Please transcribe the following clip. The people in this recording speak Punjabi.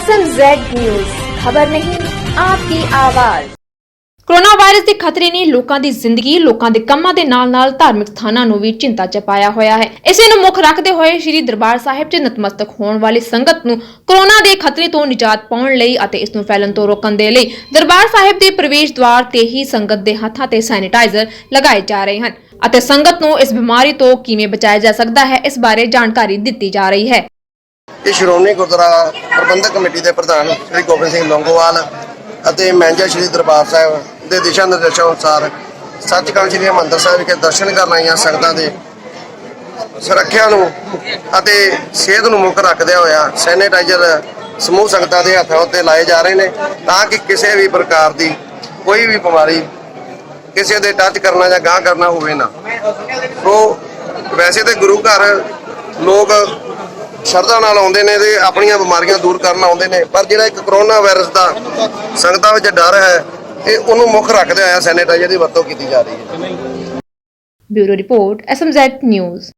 ਐਸ ਐਮ ਜ਼ੈਡ ਨਿਊਜ਼ ਖਬਰ ਨਹੀਂ ਆਪकी ਆਵਾਜ਼। ਕੋਰੋਨਾ ਵਾਇਰਸ ਦੇ ਖਤਰੇ ਨੇ ਲੋਕਾਂ ਦੀ ਜ਼ਿੰਦਗੀ, ਲੋਕਾਂ ਦੇ ਕੰਮਾਂ ਦੇ ਨਾਲ-ਨਾਲ ਧਾਰਮਿਕ ਸਥਾਨਾਂ ਨੂੰ ਵੀ ਚਿੰਤਾ ਚ ਪਾਇਆ ਹੋਇਆ ਹੈ। ਇਸੇ ਨੂੰ ਮੁੱਖ ਰੱਖਦੇ ਹੋਏ ਸ੍ਰੀ ਦਰਬਾਰ ਸਾਹਿਬ 'ਚ ਨਤਮਸਤਕ ਹੋਣ ਵਾਲੀ ਸੰਗਤ ਨੂੰ ਕੋਰੋਨਾ ਦੇ ਖਤਰੇ ਤੋਂ ਨਿਜਾਤ ਪਾਉਣ ਲਈ ਅਤੇ ਇਸ ਨੂੰ ਫੈਲਣ ਤੋਂ ਰੋਕਣ ਦੇ ਲਈ ਦਰਬਾਰ ਸਾਹਿਬ ਦੇ ਪ੍ਰਵੇਸ਼ ਦੁਆਰ ਤੇ ਹੀ ਸੰਗਤ ਦੇ ਹੱਥਾਂ ਤੇ ਸੈਨੀਟਾਈਜ਼ਰ ਲਗਾਏ ਜਾ ਰਹੇ ਹਨ ਅਤੇ ਸੰਗਤ ਨੂੰ ਇਸ ਬਿਮਾਰੀ ਤੋਂ ਕਿਵੇਂ ਬਚਾਇਆ ਜਾ ਸਕਦਾ ਹੈ, ਇਸ ਬਾਰੇ ਜਾਣਕਾਰੀ ਦਿੱਤੀ ਜਾ ਰਹੀ ਹੈ। ਇਹ ਸ਼੍ਰੋਮਣੀ ਗੁਰਦੁਆਰਾ ਪ੍ਰਬੰਧਕ ਕਮੇਟੀ ਦੇ ਪ੍ਰਧਾਨ ਸ੍ਰੀ ਗੋਬਿੰਦ ਸਿੰਘ ਲੌਂਗੋਵਾਲ ਅਤੇ ਮੈਨੇਜਰ ਸ੍ਰੀ ਦਰਬਾਰ ਸਾਹਿਬ ਦੇ ਦਿਸ਼ਾ ਨਿਰਦੇਸ਼ਾਂ ਅਨੁਸਾਰ ਸੱਚਖੰਡ ਸ੍ਰੀ ਹਰਿਮੰਦਰ ਸਾਹਿਬ ਵਿਖੇ ਦਰਸ਼ਨ ਕਰਨ ਆਈਆਂ ਸੰਗਤਾਂ ਦੇ ਸੁਰੱਖਿਆ ਨੂੰ ਅਤੇ ਸਿਹਤ ਨੂੰ ਮੁੱਖ ਰੱਖਦਿਆਂ ਹੋਇਆ ਸੈਨੇਟਾਈਜ਼ਰ ਸਮੂਹ ਸੰਗਤਾਂ ਦੇ ਹੱਥਾਂ ਉੱਤੇ ਲਾਏ ਜਾ ਰਹੇ ਨੇ ਤਾਂ ਕਿ ਕਿਸੇ ਵੀ ਪ੍ਰਕਾਰ ਦੀ ਕੋਈ ਵੀ ਬਿਮਾਰੀ ਕਿਸੇ ਦੇ ਟੱਚ ਕਰਨਾ ਜਾਂ ਗਾਹ ਕਰਨਾ ਹੋਵੇ ਨਾ। ਸੋ ਵੈਸੇ ਤੇ ਗੁਰੂ ਘਰ ਲੋਕ ਸ਼ਰਧਾ ਨਾਲ ਆਉਂਦੇ ਨੇ ਤੇ ਆਪਣੀਆਂ ਬਿਮਾਰੀਆਂ ਦੂਰ ਕਰਨ ਆਉਂਦੇ ਨੇ। ਪਰ ਜਿਹੜਾ ਇੱਕ ਕਰੋਨਾ ਵਾਇਰਸ ਦਾ ਸੰਗਤਾਂ ਵਿੱਚ ਡਰ ਹੈ, ਇਹ ਉਹਨੂੰ ਮੁੱਖ ਰੱਖਦੇ ਹੋਇਆ ਸੈਨੀਟਾਈਜ਼ਰ ਦੀ ਵਰਤੋਂ ਕੀਤੀ ਜਾ ਰਹੀ ਹੈ। Bureau report SMZ news.